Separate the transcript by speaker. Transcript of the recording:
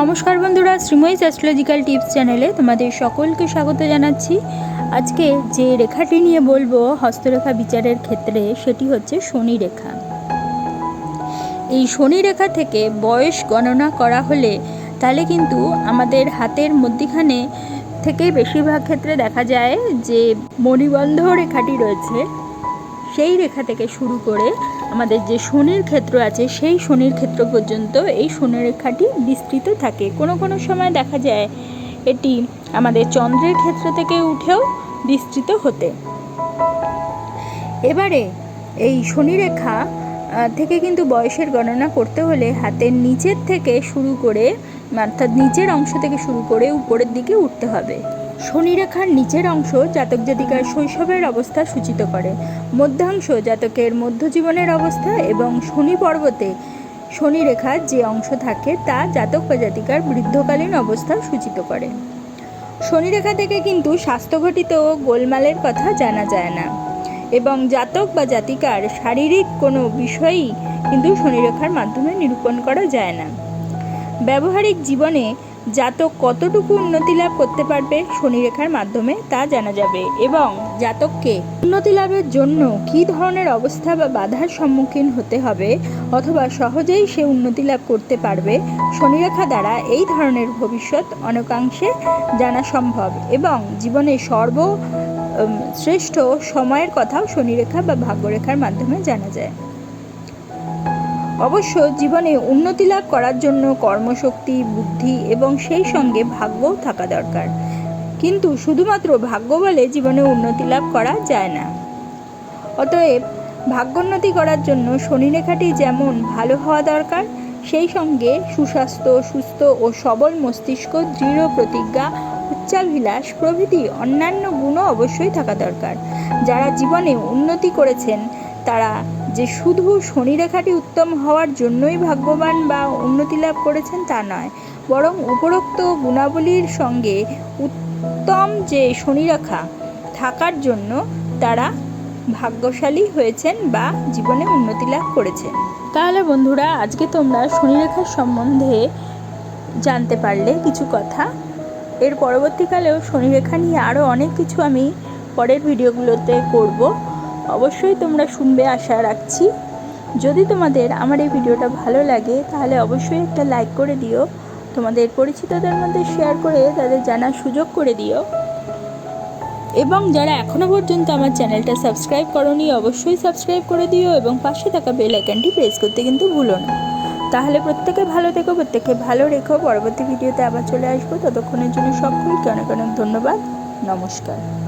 Speaker 1: নমস্কার বন্ধুরা Sreemoyee astrological tips চ্যানেলে তোমাদের সকলকে স্বাগত জানাচ্ছি। আজকে যে রেখাটি নিয়ে বলব, হস্তরেখা বিচারের ক্ষেত্রে, সেটি হচ্ছে শনি রেখা। এই শনি রেখা থেকে বয়স গণনা করা হলে, তাহলে কিন্তু আমাদের হাতের মধ্যিখানে থেকে বেশিরভাগ ক্ষেত্রে দেখা যায় যে মণিবন্ধ রেখাটি রয়েছে। সেই রেখা থেকে শুরু করে আমাদের যে শনির ক্ষেত্র আছে, সেই শনির ক্ষেত্র পর্যন্ত এই শনি রেখাটি বিস্তৃত থাকে। কোনো কোনো সময় দেখা যায় এটি আমাদের চন্দ্রের ক্ষেত্র থেকে উঠেও বিস্তৃত হতে। এবারে এই শনি রেখা থেকে কিন্তু বয়সের গণনা করতে হলে হাতের নিচের থেকে শুরু করে, অর্থাৎ নিচের অংশ থেকে শুরু করে উপরের দিকে উঠতে হবে। শনি রেখার নিচের অংশ জাতক জাতিকার শৈশবের অবস্থা সূচিত করে। মধ্যাংশ জাতকের মধ্যজীবনের অবস্থা এবং শনি পর্বতে শনি রেখার যে অংশ থাকে তা জাতক বা জাতিকার বৃদ্ধকালীন অবস্থা সূচিত করে। শনি রেখা থেকে কিন্তু স্বাস্থ্যঘটিত গোলমালের কথা জানা যায় না এবং জাতক বা জাতিকার শারীরিক কোনো বিষয়ই কিন্তু শনিরেখার মাধ্যমে নিরূপণ করা যায় না। ব্যবহারিক জীবনে জাতক কতটুকু উন্নতি লাভ করতে পারবে শনিরেখার মাধ্যমে তা জানা যাবে। এবং জাতককে উন্নতি লাভের জন্য কী ধরনের অবস্থা বা বাধার সম্মুখীন হতে হবে অথবা সহজেই সে উন্নতি লাভ করতে পারবে শনিরেখা দ্বারা এই ধরনের ভবিষ্যৎ অনেকাংশে জানা সম্ভব এবং জীবনে সর্ব শ্রেষ্ঠ সময়ের কথাও শনিরেখা বা ভাগ্যরেখার মাধ্যমে জানা যায়। অবশ্য জীবনে উন্নতি লাভ করার জন্য কর্মশক্তি, বুদ্ধি এবং সেই সঙ্গে ভাগ্যও থাকা দরকার। কিন্তু শুধুমাত্র ভাগ্য বলে জীবনে উন্নতি লাভ করা যায় না। অতএব ভাগ্যোন্নতি করার জন্য শনিরেখাটি যেমন ভালো হওয়া দরকার, সেই সঙ্গে সুস্বাস্থ্য, সুস্থ ও সবল মস্তিষ্ক, দৃঢ় প্রতিজ্ঞা, উচ্চাভিলাষ প্রভৃতি অন্যান্য গুণও অবশ্যই থাকা দরকার। যারা জীবনে উন্নতি করেছেন, তারা যে শুধু শনিরেখাটি উত্তম হওয়ার জন্যই ভাগ্যবান বা উন্নতি লাভ করেছেন তা নয়, বরং উপরোক্ত গুণাবলীর সঙ্গে উত্তম যে শনিরেখা, থাকার জন্য তারা ভাগ্যশালী হয়েছেন বা জীবনে উন্নতি লাভ করেছেন। তাহলে বন্ধুরা, আজকে তোমরা শনিরেখার সম্বন্ধে জানতে পারলে কিছু কথা। এর পরবর্তীকালেও শনিরেখা নিয়ে আরও অনেক কিছু আমি পরের ভিডিওগুলোতে করব। অবশ্যই তোমরা শুনবে, আশা রাখছি। যদি তোমাদের আমার এই ভিডিওটা ভালো লাগে, তাহলে অবশ্যই একটা লাইক করে দিও। তোমাদের পরিচিতদের মধ্যে শেয়ার করে তাদের জানার সুযোগ করে দিও। এবং যারা এখনও পর্যন্ত আমার চ্যানেলটা সাবস্ক্রাইব করনি, অবশ্যই সাবস্ক্রাইব করে দিও এবং পাশে থাকা বেল আইকনটি প্রেস করতে কিন্তু ভুলো না। তাহলে প্রত্যেকে ভালো থেকো প্রত্যেকে ভালো রেখো। পরবর্তী ভিডিওতে আবার চলে আসব। ততক্ষণের জন্য সকলকে অনেক অনেক ধন্যবাদ। নমস্কার।